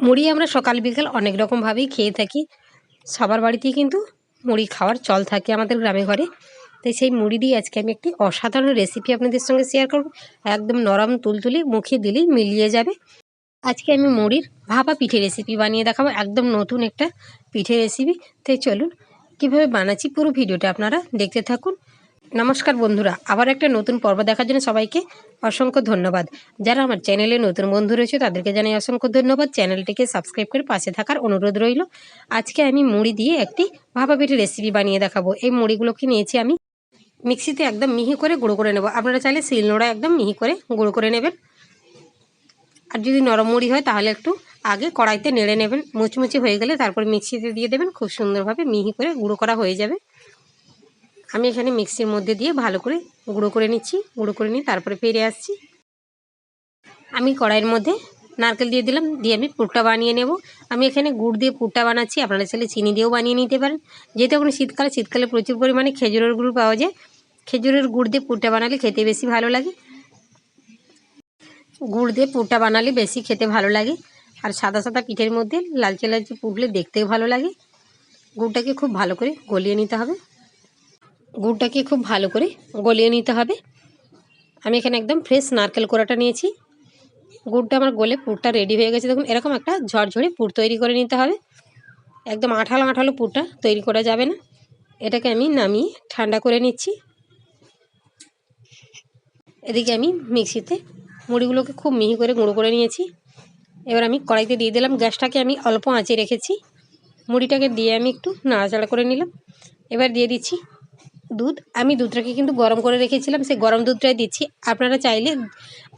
মুড়ি আমরা সকাল, বিকাল অনেক রকমভাবেই খেয়ে থাকি। সবার বাড়িতেই কিন্তু মুড়ি খাওয়ার চল থাকে আমাদের গ্রামে ঘরে। তাই সেই মুড়ি দিয়ে আজকে আমি একটি অসাধারণ রেসিপি আপনাদের সঙ্গে শেয়ার করব। একদম নরম, তুলতুলি, মুখে দিলেই মিলিয়ে যাবে। আজকে আমি মুড়ির ভাপা পিঠে রেসিপি বানিয়ে দেখাবো, একদম নতুন একটা পিঠে রেসিপি তাই চলুন, কীভাবে বানাচ্ছি পুরো ভিডিওটা আপনারা দেখতে থাকুন। নমস্কার বন্ধুরা, আবার একটা নতুন পর্ব দেখার জন্য সবাইকে অসংখ্য ধন্যবাদ। যারা আমার চ্যানেলে নতুন বন্ধু রয়েছে, তাদেরকে জানাই অসংখ্য ধন্যবাদ। চ্যানেলটিকে সাবস্ক্রাইব করে পাশে থাকার অনুরোধ রইল। আজকে আমি মুড়ি দিয়ে একটি ভাপা পিঠে রেসিপি বানিয়ে দেখাবো। এই মুড়িগুলোকে নিয়েছি আমি মিক্সিতে একদম মিহি করে গুঁড়ো করে নেব। আপনারা চাইলে শিলনোড়া একদম মিহি করে গুঁড়ো করে নেবেন। আর যদি নরম মুড়ি হয়, তাহলে একটু আগে কড়াইতে নেড়ে নেবেন। মুচমুচি হয়ে গেলে তারপর মিক্সিতে দিয়ে দেবেন। খুব সুন্দরভাবে মিহি করে গুঁড়ো করা হয়ে যাবে। আমি এখানে মিক্সির মধ্যে দিয়ে ভালো করে গুঁড়ো করে নিচ্ছি, গুঁড়ো করে নিয়ে তারপরে ফিরে আসছি। আমি কড়াইয়ের মধ্যে নারকেল দিয়ে দিলাম, দিয়ে আমি পুরটা বানিয়ে নেব। আমি এখানে গুড় দিয়ে পুরটা বানাচ্ছি, আপনারা চাইলে চিনি দিয়েও বানিয়ে নিতে পারেন। যেহেতু এখন শীতকালে শীতকালে প্রচুর পরিমাণে খেজুরের গুড় পাওয়া যায়, খেজুরের গুড় দিয়ে পুরটা বানালে খেতে বেশি ভালো লাগে। গুড় দিয়ে পুরটা বানালে বেশি খেতে ভালো লাগে। আর সাদা সাদা পিঠের মধ্যে লালচে লালচে পুড়লে দেখতেও ভালো লাগে। গুড়টাকে খুব ভালো করে গলিয়ে নিতে হবে। গুড়টাকে খুব ভালো করে গলিয়ে নিতে হবে। আমি এখানে একদম ফ্রেশ নারকেল কোড়াটা নিয়েছি। গুড়টা আমার গলে পুরটা রেডি হয়ে গেছে। দেখুন, এরকম একটা ঝরঝরে পুর তৈরি করে নিতে হবে। একদম আঠালো আঠালো পুরটা তৈরি করা যাবে না। এটাকে আমি নামিয়ে ঠান্ডা করে নিচ্ছি। এদিকে আমি মিক্সিতে মুড়িগুলোকে খুব মিহি করে গুঁড়ো করে নিয়েছি। এবার আমি কড়াইতে দিয়ে দিলাম গ্যাসটাকে আমি অল্প আঁচে রেখেছি। মুড়িটাকে দিয়ে আমি একটু নাড়াচাড়া করে নিলাম। এবার দিয়ে দিচ্ছি দুধ। আমি দুধটাকে কিন্তু গরম করে রেখেছিলাম, সেই গরম দুধটাই দিচ্ছি। আপনারা চাইলে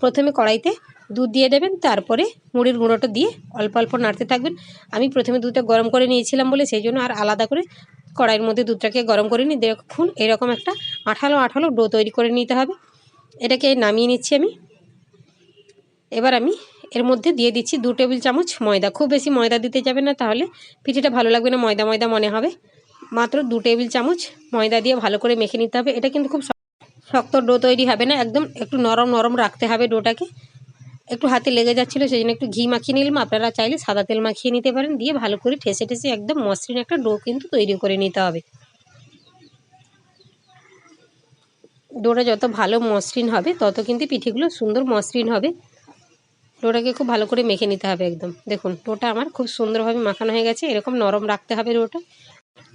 প্রথমে কড়াইতে দুধ দিয়ে দেবেন, তারপরে মুড়ির গুঁড়োটা দিয়ে অল্প অল্প নাড়তে থাকবেন। আমি প্রথমে দুধটা গরম করে নিয়েছিলাম বলে সেই জন্য আর আলাদা করে কড়াইয়ের মধ্যে দুধটাকে গরম করে নিই। দেখুন, এরকম একটা আঠালো আঠালো ডো তৈরি করে নিতে হবে। এটাকে নামিয়ে নিচ্ছি আমি। এবার আমি এর মধ্যে দিয়ে দিচ্ছি দু টেবিল চামচ ময়দা। খুব বেশি ময়দা দিতে যাবে না, তাহলে পিঠেটা ভালো লাগবে না। ময়দা ময়দা মনে হবে। মাত্র দু টেবিল চামচ ময়দা দিয়ে ভালো করে মেখে নিতে হবে। এটা কিন্তু খুব শক্ত ডো তৈরি হবে না, একদম একটু নরম নরম রাখতে হবে ডোটাকে। একটু হাতে লেগে যাচ্ছিল সেই জন্য একটু ঘি মাখিয়ে নিলাম। আপনারা চাইলে সাদা তেল মাখিয়ে নিতে পারেন, দিয়ে ভালো করে ঠেসে ঠেসে একদম মসৃণ একটা ডো কিন্তু তৈরি করে নিতে হবে। ডোটা যত ভালো মসৃণ হবে, তত কিন্তু পিঠেগুলো সুন্দর মসৃণ হবে। ডোটাকে খুব ভালো করে মেখে নিতে হবে একদম। দেখুন, ডোটা আমার খুব সুন্দরভাবে মাখানো হয়ে গেছে। এরকম নরম রাখতে হবে ডোটা।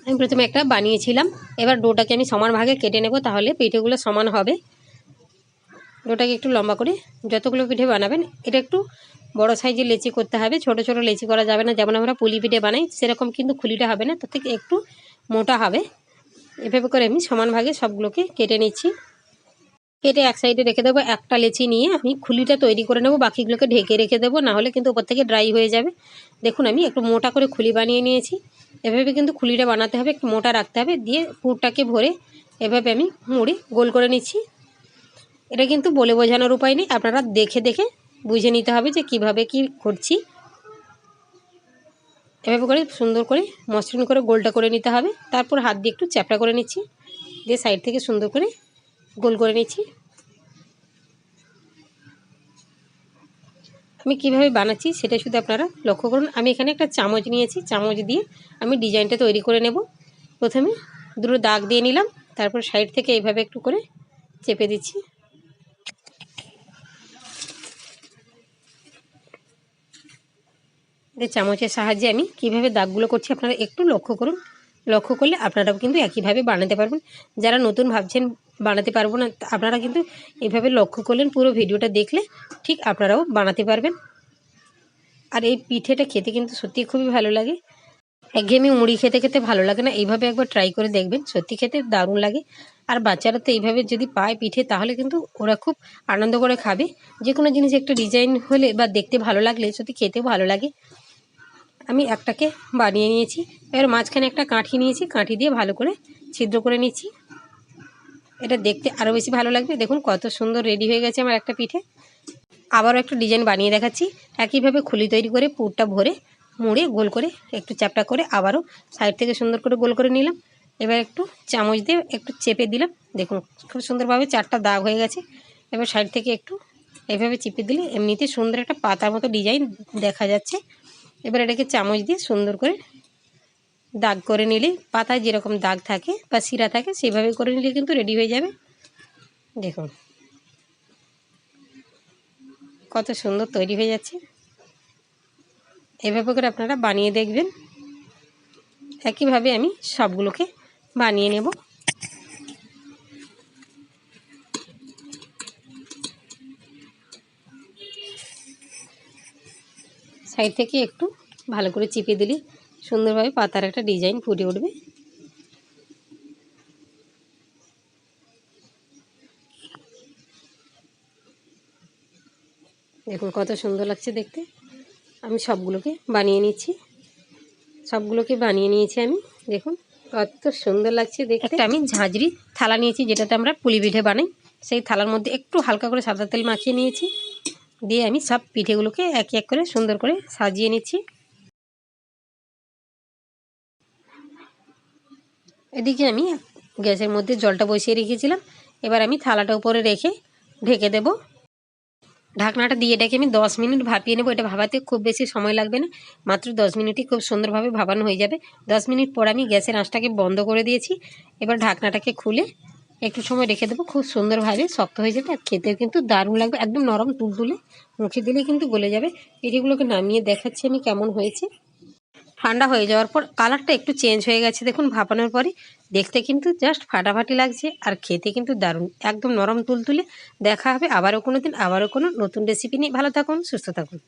আমি প্রথমে একটা বানিয়েছিলাম। এবার ডোটাকে আমি সমান ভাগে কেটে নেব, তাহলে পিঠেগুলো সমান হবে। ডোটাকে একটু লম্বা করে যতগুলো পিঠে বানাবেন, এটা একটু বড় সাইজের লেচি করতে হবে। ছোট ছোট লেচি করা যাবে না, যেমন আমরা পুলি পিঠে বানাই, সেরকম কিন্তু খুলিটা হবে না, তার থেকে একটু মোটা হবে। এভাবে করে আমি সমান ভাগে সবগুলোকে কেটে নিচ্ছি। কেটে এক সাইডে রেখে দেবো, একটা লেচি নিয়ে আমি খুলিটা তৈরি করে নেব, বাকিগুলোকে ঢেকে রেখে দেবো নাহলে কিন্তু ওপর থেকে ড্রাই হয়ে যাবে। দেখুন, আমি একটু মোটা করে খুলি বানিয়ে নিয়েছি। এভাবে কিন্তু খুলিটা বানাতে হবে, একটু মোটা রাখতে হবে, দিয়ে পুরটাকে ভরে এভাবে আমি মুড়ি গোল করে নিচ্ছি। এটা কিন্তু বলে বোঝানোর উপায় নেই, আপনারা দেখে দেখে বুঝে নিতে হবে যে কীভাবে কি করছি। এভাবে করে সুন্দর করে মসৃণ করে গোলটা করে নিতে হবে, তারপর হাত দিয়ে একটু চ্যাপটা করে নিচ্ছি, দিয়ে সাইড থেকে সুন্দর করে গোল করে নিচ্ছি। আমি কীভাবে বানাচ্ছি সেটা শুধু আপনারা লক্ষ্য করুন। আমি এখানে একটা চামচ নিয়েছি। চামচ দিয়ে আমি ডিজাইনটা তৈরি করে নেব। প্রথমে দুটো দাগ দিয়ে নিলাম। তারপর সাইড থেকে এইভাবে একটু করে চেপে দিচ্ছি। চামচের সাহায্যে আমি কীভাবে দাগগুলো করছি আপনারা একটু লক্ষ্য করুন। লক্ষ্য করলে আপনারাও কিন্তু একইভাবে বানাতে পারবেন। যারা নতুন ভাবছেন বানাতে পারব না আপনারা কিন্তু এভাবে লক্ষ্য করলেন, পুরো ভিডিওটা দেখলে ঠিক আপনারাও বানাতে পারবেন। আর এই পিঠেটা খেতে কিন্তু সত্যি খুবই ভালো লাগে। একঘেয়েমি মুড়ি খেতে খেতে ভালো লাগে না, এইভাবে একবার ট্রাই করে দেখবেন, সত্যি খেতে দারুণ লাগে। আর বাচ্চারা তো এইভাবে যদি পায় পিঠে, তাহলে কিন্তু ওরা খুব আনন্দ করে খাবে। যে কোনো জিনিস একটা ডিজাইন হলে বা দেখতে ভালো লাগলে সত্যি খেতেও ভালো লাগে আমি একটাকে বানিয়ে নিয়েছি। এবার মাঝখানে একটা কাঠি নিয়েছি, কাঠি দিয়ে ভালো করে ছিদ্র করে নিচ্ছি। এটা দেখতে আরও বেশি ভালো লাগবে। দেখুন কত সুন্দর রেডি হয়ে গেছে আমার একটা পিঠে। আবারও একটা ডিজাইন বানিয়ে দেখাচ্ছি। একইভাবে খুলি তৈরি করে পুরটা ভরে, মুড়ে গোল করে একটু চ্যাপটা করে আবারও সাইড থেকে সুন্দর করে গোল করে নিলাম। এবার একটু চামচ দিয়ে একটু চেপে দিলাম। দেখুন খুব সুন্দরভাবে চারটা দাগ হয়ে গেছে। এবার সাইড থেকে একটু এভাবে চিপে দিলে এমনিতে সুন্দর একটা পাতার মতো ডিজাইন দেখা যাচ্ছে। এবার এটাকে চামচ দিয়ে সুন্দর করে দাগ করে নিলে, পাতায় যেরকম দাগ থাকে বা শিরা থাকে, সেভাবে করে নিলে কিন্তু রেডি হয়ে যাবে। দেখুন, কত সুন্দর তৈরি হয়ে যাচ্ছে। এভাবে করে আপনারা বানিয়ে দেখবেন। একইভাবে আমি সবগুলোকে বানিয়ে নেব। সাইড থেকে একটু ভালো করে চিপে দিলে। সুন্দরভাবে পাতার একটা ডিজাইন ফুটে উঠবে। দেখুন কত সুন্দর লাগছে দেখতে। আমি সবগুলোকে বানিয়ে নিচ্ছি। সবগুলোকে বানিয়ে নিয়েছি আমি। দেখুন কত সুন্দর লাগছে দেখতে। একটা আমি ঝাঁঝরি থালা নিয়েছি যেটাতে আমরা পুলি পিঠে বানাই। সেই থালার মধ্যে একটু হালকা করে সাদা তেল মাখিয়ে নিয়েছি। দিয়ে আমি সব পিঠেগুলোকে এক এক করে সুন্দর করে সাজিয়ে নিচ্ছি। এদিকে আমি গ্যাসের মধ্যে জলটা বসিয়ে রেখেছিলাম। এবার আমি থালাটা উপরে রেখে ঢেকে দেব। ঢাকনাটা দিয়ে এটাকে আমি দশ মিনিট ভাপিয়ে নেব। এটা ভাবাতে খুব বেশি সময় লাগবে না। মাত্র দশ মিনিটই খুব সুন্দরভাবে ভাবানো হয়ে যাবে। দশ মিনিট পর আমি গ্যাসের আঁচটাকে বন্ধ করে দিয়েছি। এবার ঢাকনাটাকে খুলে একটু সময় রেখে দেবো। খুব সুন্দরভাবে শক্ত হয়ে যাবে আর খেতে কিন্তু দারুণ লাগবে, একদম নরম তুলতুলে মুখে দিলে কিন্তু গলে যাবে। পিঠেগুলোকে নামিয়ে দেখাচ্ছি আমি কেমন হয়েছে। ঠান্ডা হয়ে যাওয়ার পর কালারটা একটু চেঞ্জ হয়ে গেছে, দেখুন ভাপানোর পরে। দেখতে কিন্তু জাস্ট ফাটাফাটি লাগছে আর খেতে কিন্তু দারুণ, একদম নরম তুলতুলে। দেখা হবে আবারও কোনো দিন আবারও কোনো নতুন রেসিপি নিয়ে। ভালো থাকুন, সুস্থ থাকুন।